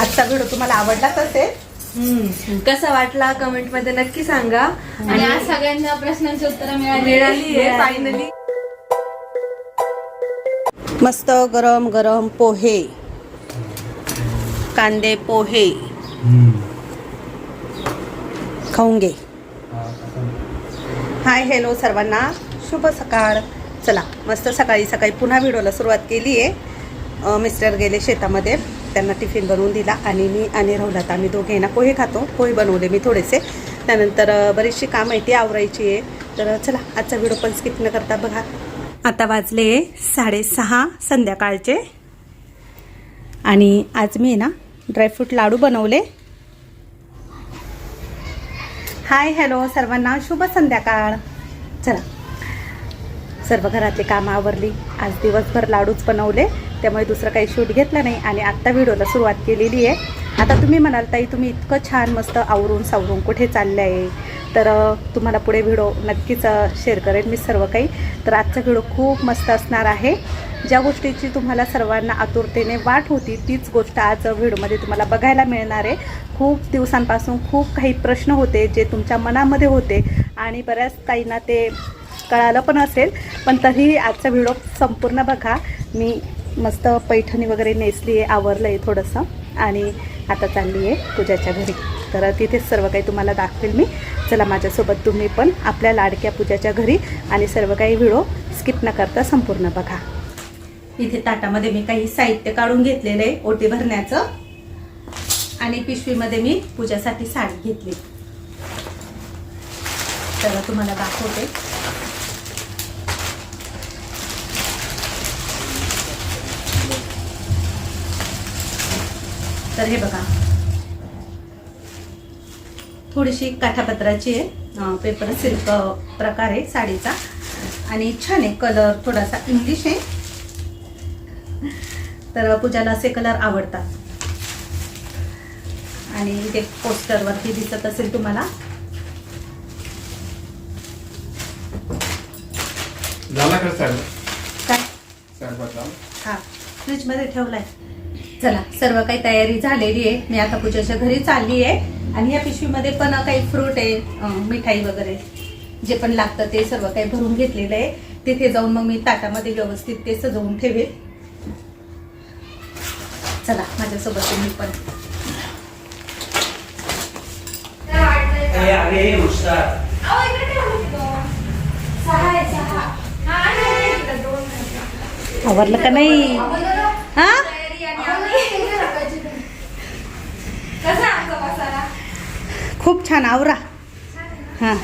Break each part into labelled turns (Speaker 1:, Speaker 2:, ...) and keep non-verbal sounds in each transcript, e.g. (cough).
Speaker 1: आजचा व्हिडिओ तुम्हाला आवडलाच असेल.
Speaker 2: कसा वाटला? कमेंटमध्ये नक्की सांगा.
Speaker 3: आणि आज सगळ्यांना प्रश्नांची उत्तरं मिळाली.
Speaker 2: फायनली
Speaker 1: मस्त गरम गरम पोहे. कांदे पोहे. खाऊन घे. हाय हॅलो सर्वांना. शुभ सकाळ. चला मस्त सकाळी सकाळी पुन्हा व्हिडिओला सुरुवात केली आहे मिस्टर गेले शेतामध्ये. त्यांना टिफिन बनवून दिला आणि मी आणि राहुलात आम्ही दोघे ना पोहे खातो. पोहे बनवले मी थोडेसे. त्यानंतर बरीचशी कामं आहे ती आवरायची आहे. तर चला आजचा व्हिडिओ पण स्किप न करता बघा. आता वाजले साडेसहा संध्याकाळचे. आणि आज मी ना ड्रायफ्रूट लाडू बनवले. हाय हॅलो सर्वांना शुभ संध्याकाळ. चला. सर्व घरातली कामं आवरली. आज दिवसभर लाडूच बनवले. त्यामुळे दुसरं काही शूट घेतलं नाही आणि आत्ता व्हिडिओला सुरुवात केलेली आहे. आता तुम्ही म्हणाल ताई तुम्ही इतकं छान मस्त आवरून सावरून कुठे चालले आहे तर तुम्हाला पुढे व्हिडिओ नक्कीच शेअर करेन मी सर्व काही. तर आजचा व्हिडिओ खूप मस्त असणार आहे. ज्या गोष्टीची तुम्हाला सर्वांना आतुरतेने वाट होती तीच गोष्ट आज व्हिडिओमध्ये तुम्हाला बघायला मिळणार आहे. खूप दिवसांपासून खूप काही प्रश्न होते जे तुमच्या मनामध्ये होते आणि बऱ्याच काहींना ते कळालं पण असेल. पण तरीही आजचा व्हिडिओ संपूर्ण बघा. मी मस्त पैठणी वगैरे नेसली आहे आवरलं आहे थोडंसं. आणि आता चालली आहे पूजाच्या घरी. तर तिथेच सर्व काही तुम्हाला दाखवेल मी. चला माझ्यासोबत तुम्ही पण आपल्या लाडक्या पूजाच्या घरी आणि सर्व काही व्हिडिओ स्किप न करता संपूर्ण बघा. इथे ताटामध्ये मी काही साहित्य काढून घेतलेलं आहे ओटी भरण्याचं. आणि पिशवीमध्ये मी पूजासाठी साडी घेतली. तर तुम्हाला दाखवते. तर हे बघा. थोडीशी काठापत्राची आहे पेपर सिल्क प्रकार आहे साडीचा. आणि छान आहे कलर थोडासा इंग्लिश आहे. तर पूजाला असे कलर आवडतात. आणि इथे पोस्टरवरती दिसत असेल तुम्हाला.
Speaker 4: झाला का सर
Speaker 1: काय? हा फ्रीजमध्ये ठेवलाय. चला सर्व काही तयारी झालेली आहे. मी आता पूजाच्या घरी चालली आहे. आणि या पिशवीमध्ये पण काही फ्रूट आहे मिठाई वगैरे जे पण लागतं ते सर्व काही भरून घेतलेलं आहे. तिथे जाऊन मग मी ताटामध्ये व्यवस्थित ते सजवून ठेवेल. चला माझ्यासोबत तुम्ही पण. आवरलं का नाही? हा? खूप छान आवरा. हा.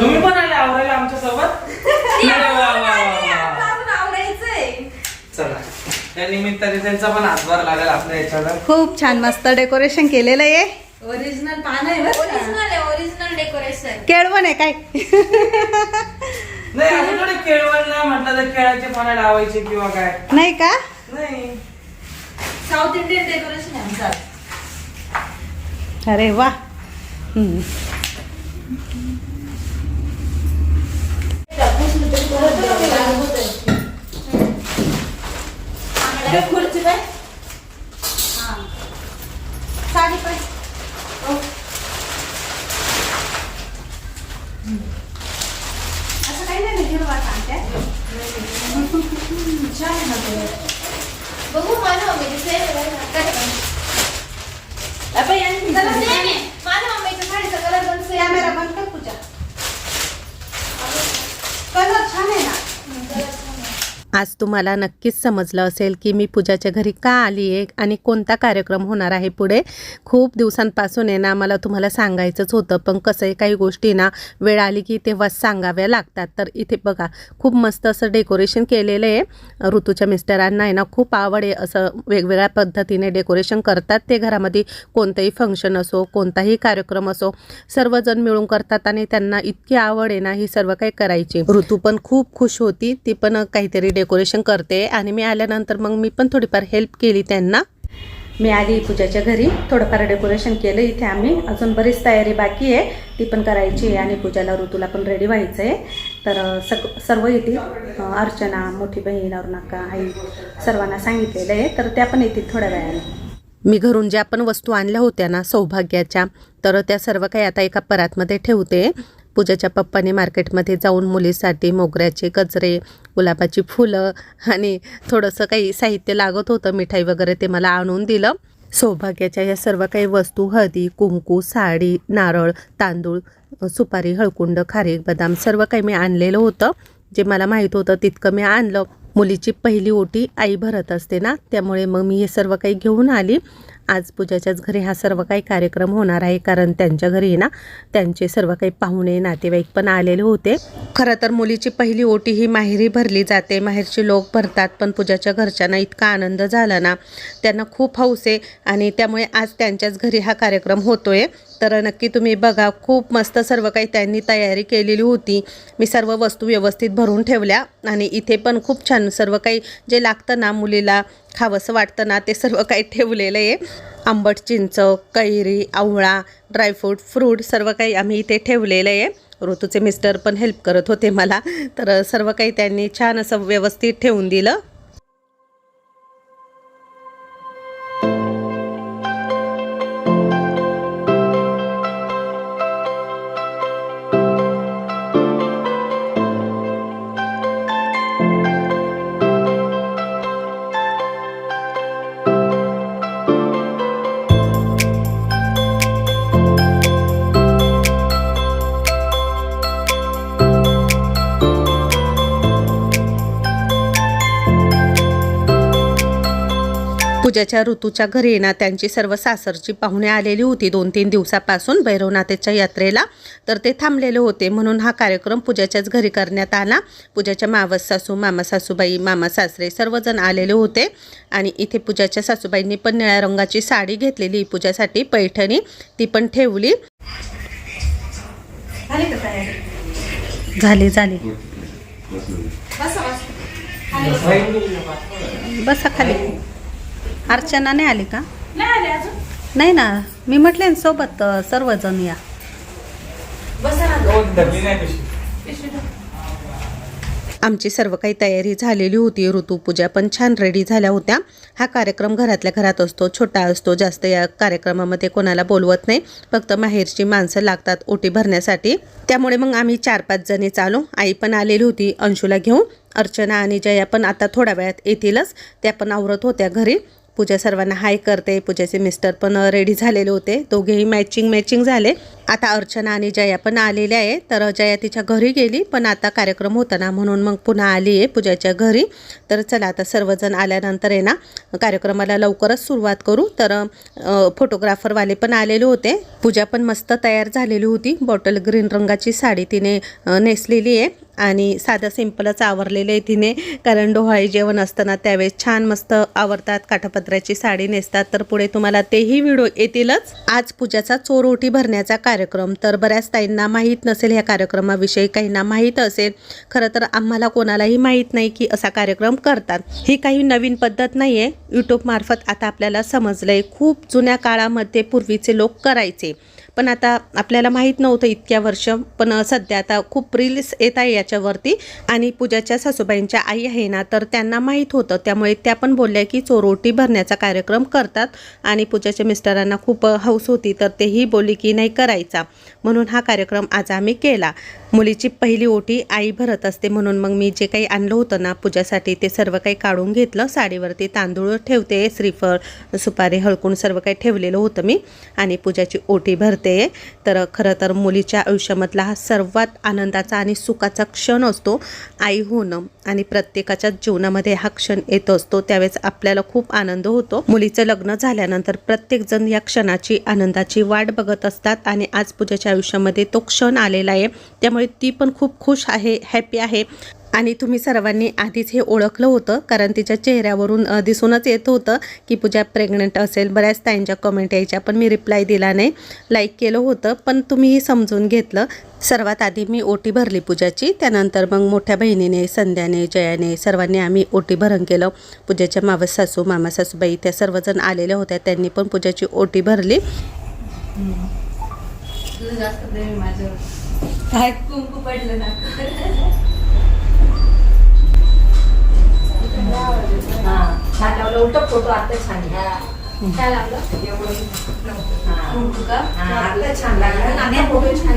Speaker 5: तुम्ही पण आले आवरायला आमच्यासोबत?
Speaker 3: अजून आवडायचंय.
Speaker 5: चला. त्या निमित्ताने त्यांचा पण हातभार लागेल आपल्या याच्यावर.
Speaker 1: खूप छान मस्त डेकोरेशन केलेलं आहे.
Speaker 2: ओरिजिनल पान आहे?
Speaker 3: ओरिजिनल आहे ओरिजिनल डेकोरेशन
Speaker 1: केळवण आहे काय?
Speaker 5: नाही थोडी खेळवण नाही म्हटलं तर खेळाचे पानं लावायचे किंवा काय?
Speaker 1: नाही का?
Speaker 5: नाही.
Speaker 2: साऊथ इंडियन डेकोरेशन आमचा
Speaker 1: अरे वा.
Speaker 2: खुर्ची काय?
Speaker 1: साडी पण. असं काही नाही हिरवा सांगते
Speaker 2: छान आहे ना ते.
Speaker 3: बघू माझ्या मम्मीची सेम आहे बघा. काय पण.
Speaker 2: अबे, यांनी
Speaker 3: चला, same आहे. माझ्या मम्मीच्या साडीचा कलर पण सेम
Speaker 1: कॅमेरा बंद कर पूजा कलर छान आहे ना आज तुम्हाला नक्कीच समजलं असेल की मी पूजाच्या घरी का आली आहे आणि कोणता कार्यक्रम होणार आहे पुढे. खूप दिवसांपासून आहे ना मला तुम्हाला सांगायचंच होतं पण कसं आहे काही गोष्टी ना वेळ आली की तेव्हा सांगाव्या लागतात. तर इथे बघा खूप मस्त असं डेकोरेशन केलेलं आहे. ऋतूच्या मिस्टरांना आहे ना खूप आवड आहे असं वेगवेगळ्या पद्धतीने डेकोरेशन करतात ते घरामध्ये. कोणतंही फंक्शन असो कोणताही कार्यक्रम असो सर्वजण मिळून करतात आणि त्यांना इतकी आवड आहे ना ही सर्व काही करायची. ऋतू पण खूप खुश होती ती पण काहीतरी डेकोरेशन करते आणि मी आल्यानंतर मग मी पण थोडीफार हेल्प केली त्यांना. मी आली पूजाच्या घरी थोडंफार डेकोरेशन केलं. इथे आम्ही अजून बरीच तयारी बाकी आहे. ती पण करायची आहे आणि पूजाला ऋतूला पण रेडी व्हायचं आहे तर सग सर्व येतील. अर्चना मोठी बहीण अरुणाका आई सर्वांना सांगितलेलं आहे. तर त्या पण येतील थोड्या वेळाने. मी घरून ज्या पण वस्तू आणल्या होत्या ना सौभाग्याच्या तर त्या सर्व काही आता एका परातमध्ये ठेवते. पूजाच्या पप्पाने मार्केटमध्ये जाऊन मुलीसाठी मोगऱ्याचे गजरे गुलाबाची फुलं आणि थोडंसं काही साहित्य लागत होतं मिठाई वगैरे ते मला आणून दिलं. सौभाग्याच्या या सर्व काही वस्तू हळदी कुंकू साडी नारळ तांदूळ सुपारी हळकुंड खारीक बदाम सर्व काही मी आणलेलं होतं. जे मला माहीत होतं तितकं मी आणलं. मुलीची पहिली ओटी आई भरत असते ना त्यामुळे मग मी हे सर्व काही घेऊन आली. आज पूजाच्याच घरी हा सर्व काही कार्यक्रम होणार आहे. कारण त्यांच्या घरी ना त्यांचे सर्व काही पाहुणे नातेवाईक पण आलेले होते. खरं तर मुलीची पहिली ओटी ही माहेरी भरली जाते. माहेरचे लोक भरतात पण पूजाच्या घरच्यांना इतका आनंद झाला ना त्यांना खूप हौस आहे. आणि त्यामुळे आज त्यांच्याच घरी हा कार्यक्रम होतोय. तर नक्की तुम्ही बघा खूप मस्त सर्व काही त्यांनी तयारी केलेली होती. मी सर्व वस्तू व्यवस्थित भरून ठेवल्या आणि इथे पण खूप छान सर्व काही जे लागतं ना मुलीला खावंसं वाटतं ना ते सर्व काही ठेवलेलं आहे. आंबट चिंच कैरी आवळा ड्रायफ्रूट फ्रूट सर्व काही आम्ही इथे ठेवलेलं आहे. ऋतूचे मिस्टर पण हेल्प करत होते मला. तर सर्व काही त्यांनी छान असं व्यवस्थित ठेवून दिलं. पूजाच्या ऋतूच्या घरी ना त्यांची सर्व सासरची पाहुणे आलेली होती दोन तीन दिवसापासून भैरवनाथाच्या यात्रेला. तर ते थांबलेले होते. म्हणून हा कार्यक्रम पूजाच्याच घरी करण्यात आला. पूजाच्या मावस सासू मामा सासूबाई मामा सासरे सर्वजण आलेले होते. आणि इथे पूजाच्या सासूबाईंनी पण निळ्या रंगाची साडी घेतलेली. पूजासाठी पैठणी ती पण ठेवली. झाली झाली बसा खाली. अर्चना नाही आली का?
Speaker 3: नाही आले अजून.
Speaker 1: नाही ना. मी म्हटले ना सोबत अ, सर्वजण या.
Speaker 2: बसा ना.
Speaker 5: हो.
Speaker 1: आमची सर्व काही तयारी झालेली होती. ऋतुपूजा पण छान रेडी झाल्या होत्या. हा कार्यक्रम घरातल्या घरात असतो छोटा असतो. जास्त या कार्यक्रमामध्ये कोणाला बोलवत नाही. फक्त माहेरची माणसं लागतात ओटी भरण्यासाठी. त्यामुळे मग आम्ही चार पाच जणी चालू. आई पण आलेली होती अंशूला घेऊन. अर्चना आणि जया पण आता थोड्या वेळात येतीलच. त्या पण आवरत होत्या घरी. पूजा सर्वांना हाय करते. पूजाचे मिस्टर पण रेडी झालेले होते. दोघेही मॅचिंग मॅचिंग झाले. आता अर्चना आणि जया पण आलेल्या आहे. तर जया तिच्या घरी गेली पण आता कार्यक्रम होता ना म्हणून मग पुन्हा आली आहे पूजाच्या घरी. तर चला आता सर्वजण आल्यानंतर आहे ना कार्यक्रमाला लवकरच सुरुवात करू. तर फोटोग्राफरवाले पण आलेले होते. पूजा पण मस्त तयार झालेली होती. बॉटल ग्रीन रंगाची साडी तिने नेसलेली आहे. आणि साधं सिंपलच आवरलेलं आहे तिने. कारण डोहाळे जेवण असतं ना त्यावेळेस छान मस्त आवरतात काठापत्राची साडी नेसतात. तर पुढे तुम्हाला तेही व्हिडिओ येतीलच. आज पूजाचा चोरोटी भरण्याचा कार्यक्रम. तर बऱ्याच ताईंना माहीत नसेल ह्या कार्यक्रमाविषयी काहींना माहीत असेल. खरं तर आम्हाला कोणालाही माहीत नाही की असा कार्यक्रम करतात. ही काही नवीन पद्धत नाही आहे यूट्यूबमार्फत आता आपल्याला समजलं आहे खूप जुन्या काळामध्ये पूर्वीचे लोक करायचे. पण आता आपल्याला माहीत नव्हतं इतक्या वर्ष पण सध्या आता खूप रील्स येत आहे याच्यावरती. आणि पूजाच्या सासूबाईंच्या आई आहे ना तर त्यांना माहीत होतं. त्यामुळे त्या पण बोलल्या की चोरोटी भरण्याचा कार्यक्रम करतात. आणि पूजाच्या मिस्टरांना खूप हौस होती तर तेही बोलली की नाही करायचा. म्हणून हा कार्यक्रम आज आम्ही केला. मुलीची पहिली ओटी आई भरत असते म्हणून मग मी जे काही आणलं होतं ना पूजासाठी ते सर्व काही काढून घेतलं. साडीवरती तांदूळ ठेवते श्रीफळ सुपारी हळकून सर्व काही ठेवलेलं होतं मी. आणि पूजाची ओटी भरते. तर खरं तर मुलीच्या आयुष्यामधला हा सर्वात आनंदाचा आणि सुखाचा क्षण असतो आई होणं. आणि प्रत्येकाच्या जीवनामध्ये हा क्षण येत असतो. त्यावेळेस आपल्याला खूप आनंद होतो. मुलीचं लग्न झाल्यानंतर प्रत्येकजण या क्षणाची आनंदाची वाट बघत असतात आणि आज पूजाच्या आयुष्यामध्ये तो क्षण आलेला आहे. त्यामुळे ती पण खूप खुश आहे हॅपी आहे. आणि तुम्ही सर्वांनी आधीच हे ओळखलं होतं कारण तिच्या चेहऱ्यावरून दिसूनच येत होतं की पूजा प्रेग्नंट असेल. बऱ्याच ताईंच्या कमेंट यायच्या पण मी रिप्लाय दिला नाही. लाईक केलं होतं पण तुम्हीही समजून घेतलं. सर्वात आधी मी ओटी भरली पूजाची त्यानंतर मग मोठ्या बहिणीने संध्याने जयाने सर्वांनी आम्ही ओटी भरण केलं. पूजाच्या मावस सासू मामा सासूबाई त्या सर्वजण आलेल्या होत्या त्यांनी पण पूजाची ओटी भरली.
Speaker 2: जास्त प्रेम
Speaker 1: काय
Speaker 2: कुंकू पडलं ना.
Speaker 3: छान लावलं. उलट फोटो आता छान आहे. काय लावलं? कुंकू का?
Speaker 2: छान लागलं. आणि फोटो छान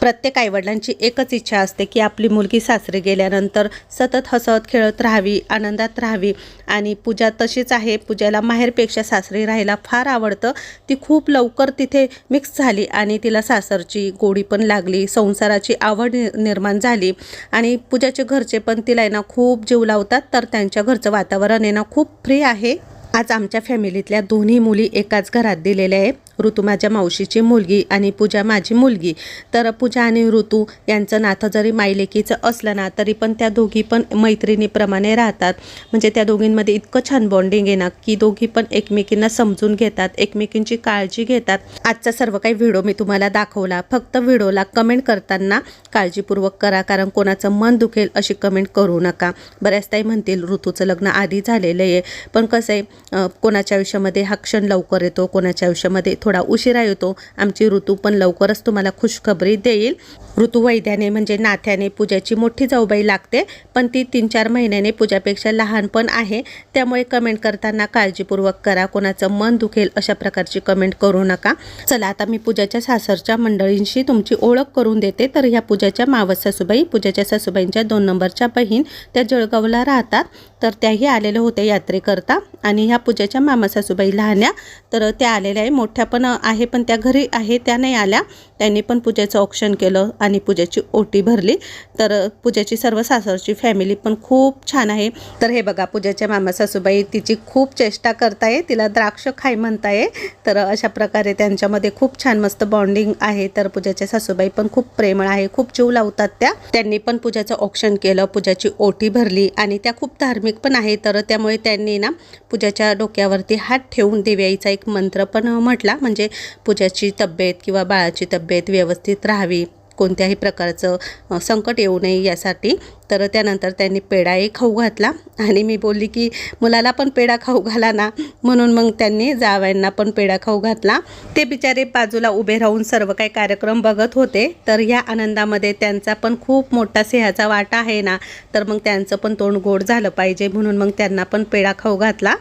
Speaker 1: प्रत्येक आईवडिलांची एकच इच्छा असते की आपली मुलगी सासरी गेल्यानंतर सतत हसत खेळत राहावी आनंदात राहावी. आणि पूजा तशीच आहे. पूजाला माहेरपेक्षा सासरी राहायला फार आवडतं. ती खूप लवकर तिथे मिक्स झाली आणि तिला सासरची गोडी पण लागली. संसाराची आवड नि- निर्माण झाली. आणि पूजाचे घरचे पण तिला आहे ना खूप जीव लावतात. तर त्यांच्या घरचं वातावरण आहे ना खूप फ्री आहे. आज आमच्या फॅमिलीतल्या दोन्ही मुली एकाच घरात दिलेल्या आहे ऋतू माझ्या मावशीची मुलगी आणि पूजा माझी मुलगी. तर पूजा आणि ऋतू यांचं नातं जरी मायलेकीचं असलं ना तरी पण त्या दोघी पण मैत्रिणीप्रमाणे राहतात. म्हणजे त्या दोघींमध्ये इतकं छान बॉन्डिंग आहे ना की दोघी पण एकमेकींना समजून घेतात एकमेकींची काळजी घेतात. आजचा सर्व काही व्हिडिओ मी तुम्हाला दाखवला. फक्त व्हिडिओला कमेंट करताना काळजीपूर्वक करा कारण कोणाचं मन दुखेल अशी कमेंट करू नका. बऱ्याचताही म्हणतील ऋतूचं लग्न आधी झालेलं आहे. पण कसं आहे कोणाच्या आयुष्यामध्ये हा क्षण लवकर येतो कोणाच्या आयुष्यामध्ये थोडा थोडा उशिरा येतो. आमची ऋतू पण लवकरच तुम्हाला खुशखबरी देईल. ऋतू वैद्याने म्हणजे नाथ्याने पूजाची मोठी जाऊबाई लागते पण ती तीन चार महिन्याने पूजापेक्षा लहान पण आहे. त्यामुळे कमेंट करताना काळजीपूर्वक करा कोणाचं मन दुखेल अशा प्रकारची कमेंट करू नका. चला आता मी पूजाच्या सासरच्या मंडळींशी तुमची ओळख करून देते. तर ह्या पूजाच्या मावस सासूबाई पूजाच्या सासूबाईंच्या दोन नंबरच्या बहीण त्या जळगावला राहतात. तर त्याही आलेल्या होत्या यात्रेकरता. आणि ह्या पूजाच्या मामा सासूबाई लहान्या तर त्या आलेल्या आहे मोठ्या पण आहे पण त्या घरी आहे त्या नाही आल्या. त्यांनी पण पूजेचं ऑप्शन केलं आणि पूजेची ओटी भरली. तर पूजेची सर्व सासरची फॅमिली पण खूप छान आहे. तर हे बघा पूजेच्या मामा सासूबाई तिची खूप चेष्टा करताय तिला द्राक्ष खाय म्हणताय. तर अशा प्रकारे त्यांच्यामध्ये खूप छान मस्त बॉन्डिंग आहे. तर पूजेच्या सासूबाई पण खूप प्रेमळ आहे खूप जीव लावतात त्या. त्यांनी पण पूजेचं ऑप्शन केलं पूजाची ओटी भरली आणि त्या खूप धार्मिक पण आहे. तर त्यामुळे त्यांनी ना पूजाच्या डोक्यावरती हात ठेवून देव्याईचा एक मंत्र पण म्हटला. म्हणजे पूजाची तब्येत किंवा बाळाची तब्येत तब्येत व्यवस्थित राहावी कोणत्याही प्रकारचं संकट येऊ नये यासाठी. तर त्यानंतर त्यांनी पेढाही खाऊ घातला आणि मी बोलली की मुलाला पण पेढा खाऊ घाला ना. म्हणून मग त्यांनी जावयांना पण पेढा खाऊ घातला. ते बिचारे बाजूला उभे राहून सर्व काही कार्यक्रम बघत होते. तर ह्या आनंदामध्ये त्यांचा पण खूप मोठा सिंहाचा वाटा आहे ना. तर मग त्यांचं पण तोंड गोड झालं पाहिजे म्हणून मग त्यांना पण पेढा खाऊ घातला.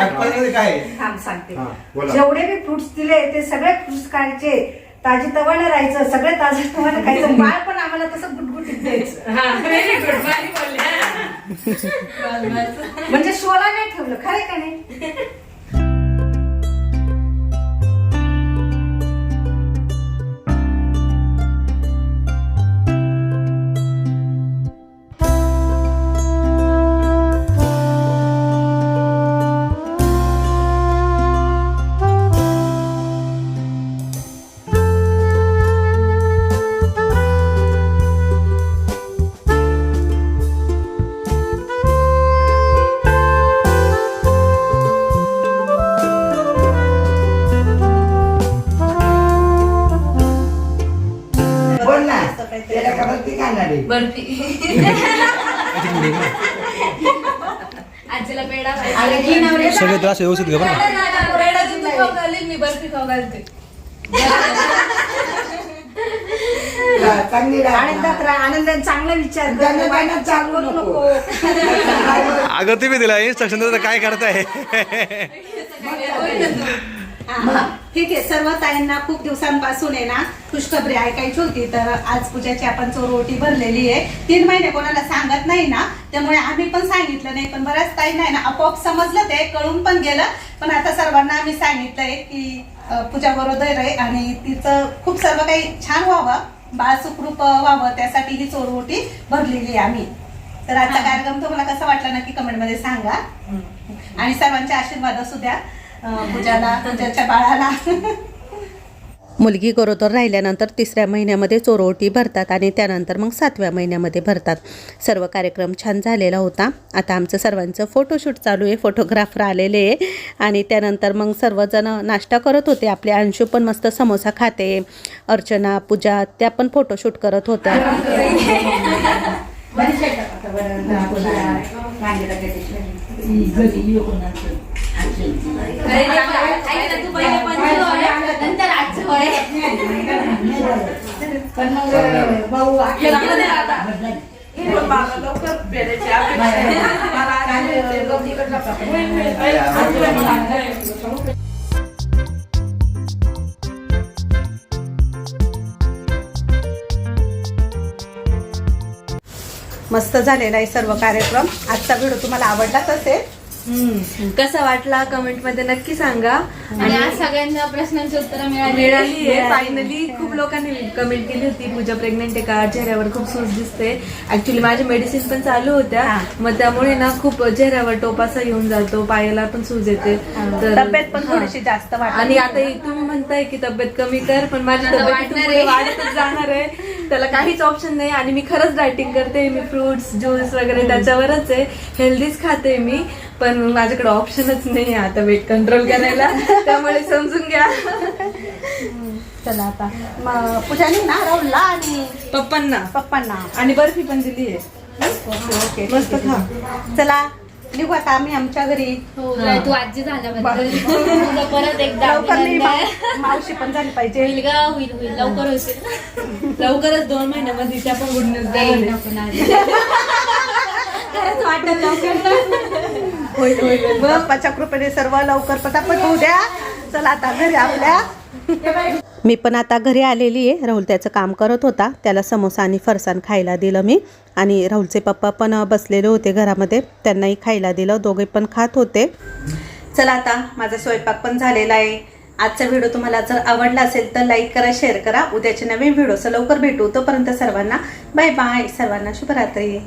Speaker 4: ऍपलमध्ये (laughs) काय? आहे?
Speaker 6: थांब सांगते.
Speaker 4: हा, बोला.
Speaker 6: जेवढे बी फ्रुट्स दिले ते सगळे फ्रुट्स खायचे. ताजी तवण राहायचं सगळे ताजे तवण खायचं. (laughs) बाळ पण आम्हाला तसं गुटगुटीत द्यायचं. (laughs) म्हणजे शोला नाही ठेवलं खरे का नाही?
Speaker 2: बर्फी.
Speaker 3: आजीला पेढा
Speaker 6: ही
Speaker 7: सगळे त्रास व्यवस्थित घ्या बरं. का?
Speaker 2: पेढाची तू खाऊ घालीन मी बर्फी खाऊ घालते
Speaker 8: हा, चांगली राहा.
Speaker 6: आनंदात राहा. आनंदात चांगला विचार
Speaker 8: नको. (laughs)
Speaker 7: अगं तुम्ही दिला इन्स्ट्रक्शन तर काय करताय? (laughs)
Speaker 1: हा, ठीक आहे सर्व ताईंना खूप दिवसांपासून आहे ना खुशखबरी ऐकायची होती तर आज पूजाची आपण चोरवटी भरलेली आहे. तीन महिने कोणाला सांगत नाही ना त्यामुळे आम्ही पण सांगितलं नाही पण बऱ्याच ताईंना आहे ना आपोआप समजलं ते कळून पण गेलं. पण आता सर्वांना आम्ही सांगितलंय की पूजा बरोबर आहे आणि तिचं खूप सर्व काही छान व्हावं बाळ सुखरूप व्हावं त्यासाठी ही चोरवटी भरलेली आहे आम्ही. तर आजचा कार्यक्रम तुम्हाला कसा वाटला नक्की कमेंटमध्ये सांगा. आणि सर्वांचे आशीर्वाद असू द्या. पूजाला पूजाच्या बाळाला. मुलगी गरोदर राहिल्यानंतर तिसऱ्या महिन्यामध्ये चोरवटी भरतात आणि त्यानंतर मग सातव्या महिन्यामध्ये भरतात. सर्व कार्यक्रम छान झालेला होता. आता आमचं सर्वांचं फोटोशूट चालू आहे. फोटोग्राफर आलेले आहे. आणि त्यानंतर मग सर्वजण नाश्ता करत होते. आपले अंशू पण मस्त समोसा खाते. अर्चना पूजा त्या पण फोटोशूट करत होत्या.
Speaker 6: पण मग भाऊ
Speaker 3: चांगलं नाही आता.
Speaker 1: मस्त झालेला आहे सर्व कार्यक्रम आजचा व्हिडिओ तुम्हाला आवडलाच असेल
Speaker 2: कसा वाटला कमेंटमध्ये नक्की सांगा.
Speaker 3: आणि आज सगळ्यांना प्रश्नांची उत्तरं मिळाली.
Speaker 2: फायनली खूप लोकांनी कमेंट केली होती. पूजा प्रेग्नेंट आहे का? चेहऱ्यावर खूप सूज दिसते. ऍक्च्युली माझ्या मेडिसिन पण चालू होत्या.
Speaker 1: हा.
Speaker 2: मग त्यामुळे ना खूप चेहऱ्यावर टोपासा येऊन जातो. पायाला पण सूज येते. तर-
Speaker 1: तब्येत पण
Speaker 2: हा.
Speaker 1: थोडीशी जास्त वाटत
Speaker 2: आणि आता तुम्ही म्हणताय की तब्येत कमी कर पण माझी तब्येत. वाढतच जाणार आहे. त्याला काहीच ऑप्शन नाही. आणि मी खरंच डायटिंग करते. मी फ्रुट्स ज्यूस वगैरे त्याच्यावरच आहे. हेल्दीच खाते मी. पण माझ्याकडे ऑप्शनच नाही आता वेट कंट्रोल करायला. त्यामुळे समजून घ्या.
Speaker 1: चला आता. मग पूजानी ना राहुलला आणि
Speaker 2: पप्पांना.
Speaker 1: पप्पांना.
Speaker 2: आणि बर्फी पण दिली आहे.
Speaker 1: Okay okay.
Speaker 2: मस्त खा.
Speaker 1: चला निघू आता आम्ही आमच्या घरी.
Speaker 3: हो तू आजी झाल्याबद्दल. तुला परत एकदा
Speaker 1: लवकर नाही
Speaker 3: अभिनंदन.
Speaker 1: मा- मावशी पण झाली पाहिजे.
Speaker 3: होईल गा होईल होईल. लवकर होईल
Speaker 2: लवकरच दोन महिन्यामध्ये त्या पण गुड न्यूज. खरंच वाटत लवकर.
Speaker 1: होईल होईल बाप्पाच्या कृपेने सर्व लवकर पटापट होऊ द्या. चला आता घरी आपल्या. मी पण आता घरी आलेली आहे. राहुल त्याचं काम करत होता. त्याला समोसा आणि फरसाण खायला दिलं मी. आणि राहुलचे पप्पा पण बसलेले होते घरामध्ये. त्यांनाही खायला दिलं. दोघे पण खात होते. चला आता. माझा स्वयंपाक पण झालेला आहे. आजचा व्हिडिओ तुम्हाला जर आवडला असेल तर लाईक करा शेअर करा. उद्याचे नवीन व्हिडिओ लवकर भेटू. तोपर्यंत सर्वांना बाय बाय. सर्वांना शुभरात्री.